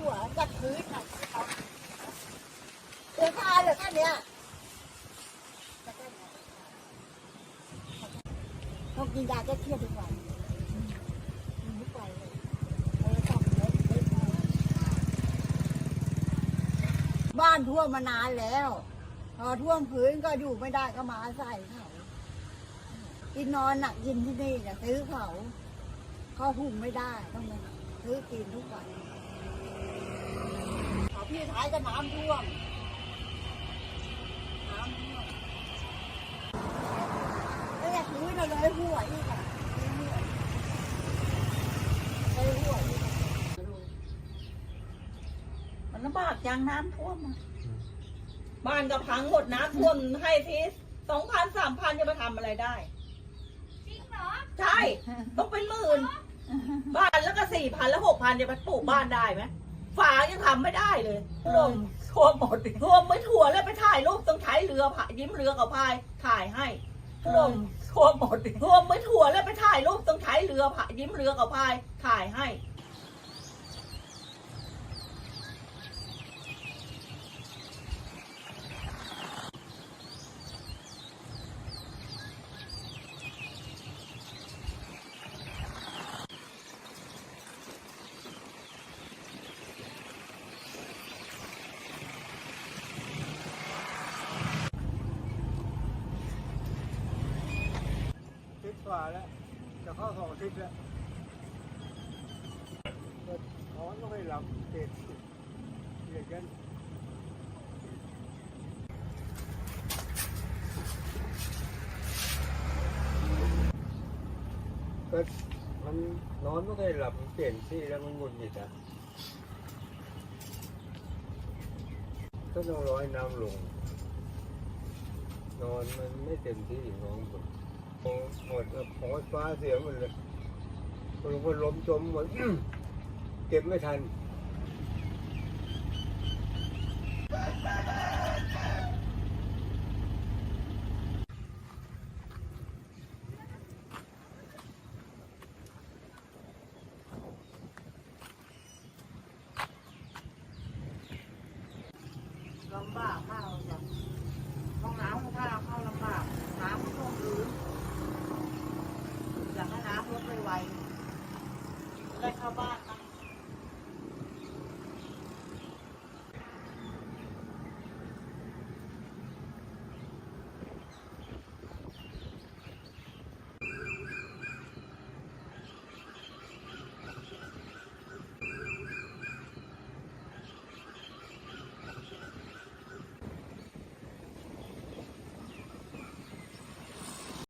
หัวจับพื้นค่ะเดือดตาเหรอแค่เนี้ยต้องกินยาแก้เครียดทุกวันกินทุกวันเลยเออต้องเล็กเล็กบ้านท่วมมานานแล้ว พอท่วมพื้นก็อยู่ไม่ได้ก็มาอาศัยเขากินนอนหนักกินที่นี่จะซื้อเขาเขาหุงไม่ได้ต้องมาซื้อกินทุกวัน เขาพี่ท้ายก็น้ำท่วมน้ำท่วมแล้วอยากรู้เราเลยหัวอีกอะเลยหัวอีกอะมันลำบากยังน้ำท่วมอะบ้านก็พังหมดน้ำท่วมให้ทีสองพันสามพันจะมาทำอะไรได้ จริงเหรอ ใช่ ต้องเป็นหมื่น บ้านแล้วก็สี่พันแล้วหกพันจะมาปลูกบ้านได้ไหม ฝายังทำไม่ได้เลยท่วมท่วมหมดท่วมไม่ถั่วแล้วไปถ่ายรูปต้องใช้เรือพายยิ้มเรือกับพายถ่ายให้ท่วมท่วมหมดท่วมไม่ถั่วแล้วไปถ่ายรูปต้องใช้เรือพายยิ้มเรือกับพายถ่ายให้ ว่าแล้ว จะเข้าสองทิศแล้วนอนก็ไม่หลับเจ็ดเรียกกันก็มันนอนไม่เคยหลับเปลี่ยนที่แล้วมันหงุดหงิดอะก็ต้องร้อยน้ำลง นอนมันไม่เต็มที่นอนหม ดหมดพอฟ้าเสียหมดเลยคนก็ล้มจมหมดเก็บไม่ทันลำบากมากเลย